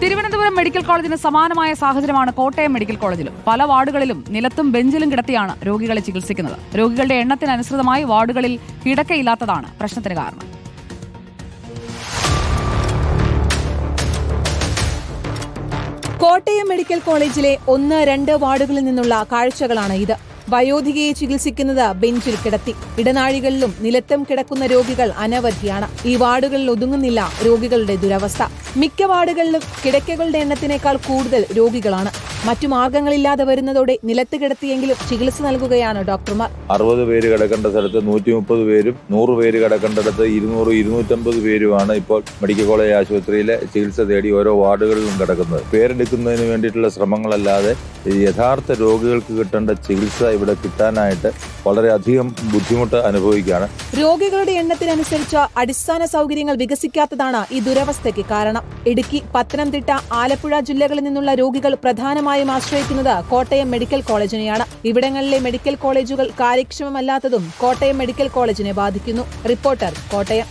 Thiruvananthapuram medical കോളേജിന് സമാനമായ സാഹചര്യമാണ് കോട്ടയം മെഡിക്കൽ കോളേജിലും. പല വാർഡുകളിലും നിലത്തും ബെഞ്ചിലും കിടത്തിയാണ് രോഗികളെ ചികിത്സിക്കുന്നത്. രോഗികളുടെ എണ്ണത്തിനനുസൃതമായി വാർഡുകളിൽ കിടക്കയില്ലാത്തതാണ് പ്രശ്നത്തിന് കാരണം. കോട്ടയം മെഡിക്കൽ കോളേജിലെ ഒന്ന് രണ്ട് വാർഡുകളിൽ നിന്നുള്ള കാഴ്ചകളാണ് ഇത്. വയോധികയെ ചികിത്സിക്കുന്നത് ബെഞ്ചിൽ കിടത്തി. ഇടനാഴികളിലും നിലത്തും കിടക്കുന്ന രോഗികൾ അനവധിയാണ്. ഈ വാർഡുകളിൽ ഒതുങ്ങുന്നില്ല രോഗികളുടെ ദുരവസ്ഥ. മിക്ക വാർഡുകളിലും കിടക്കകളുടെ എണ്ണത്തിനേക്കാൾ കൂടുതൽ രോഗികളാണ്. മറ്റു മാർഗങ്ങളില്ലാതെ വരുന്നതോടെ നിലത്ത് കിടത്തിയെങ്കിലും ചികിത്സ നൽകുകയാണ് ഡോക്ടർമാർ. അറുപത് പേര് കിടക്കേണ്ട സ്ഥലത്ത് നൂറ്റി മുപ്പത് പേരും നൂറ് പേര് കിടക്കേണ്ടിടത്ത് ഇരുന്നൂറ് ഇരുന്നൂറ്റമ്പത് പേരുമാണ് ഇപ്പോൾ മെഡിക്കൽ കോളേജ് ആശുപത്രിയിലെ ചികിത്സ തേടി ഓരോ വാർഡുകളിലും കിടക്കുന്നത്. പേരെടുക്കുന്നതിന് വേണ്ടിയിട്ടുള്ള ശ്രമങ്ങളല്ലാതെ യഥാർത്ഥ രോഗികൾക്ക് കിട്ടേണ്ട ചികിത്സ ഇവിടെ കിട്ടാനായിട്ട് വളരെയധികം ബുദ്ധിമുട്ട് അനുഭവിക്കുകയാണ്. രോഗികളുടെ എണ്ണത്തിനനുസരിച്ച് അടിസ്ഥാന സൗകര്യങ്ങൾ വികസിക്കാത്തതാണ് ഈ ദുരവസ്ഥയ്ക്ക് കാരണം. ഇടുക്കി പത്തനംതിട്ട ആലപ്പുഴ ജില്ലകളിൽ നിന്നുള്ള രോഗികൾ പ്രധാനമായും ആശ്രയിക്കുന്നത് കോട്ടയം മെഡിക്കൽ കോളേജിനെയാണ്. ഇവിടങ്ങളിലെ മെഡിക്കൽ കോളേജുകൾ കാര്യക്ഷമമല്ലാത്തതും കോട്ടയം മെഡിക്കൽ കോളേജിനെ ബാധിക്കുന്നു. റിപ്പോർട്ടർ കോട്ടയം.